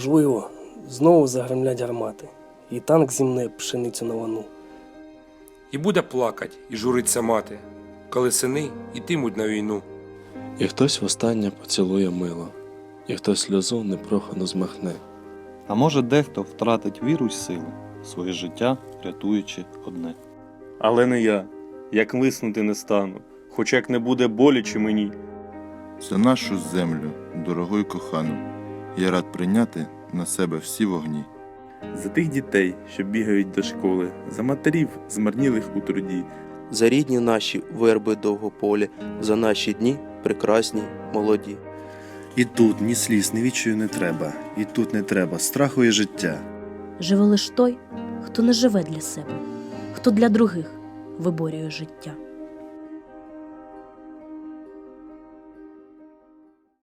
Можливо, знову загремлять гармати, і танк зімне пшеницю на лану. І буде плакать, і журиться мати, коли сини ітимуть на війну. І хтось востаннє поцілує мило, і хтось сльозу непрохану змахне. А може дехто втратить віру й силу, своє життя рятуючи одне. Але не я, як лиснути не стану, хоч як не буде боляче мені. За нашу землю, дорогу й кохану, я рад прийняти на себе всі вогні. За тих дітей, що бігають до школи, за матерів, змарнілих у труді, За рідні наші верби довгополі, за наші дні прекрасні, молоді. І тут ні сліз, ні відчаю не треба, і тут не треба страху і життя. Живе лиш той, хто не живе для себе, хто для других виборює життя.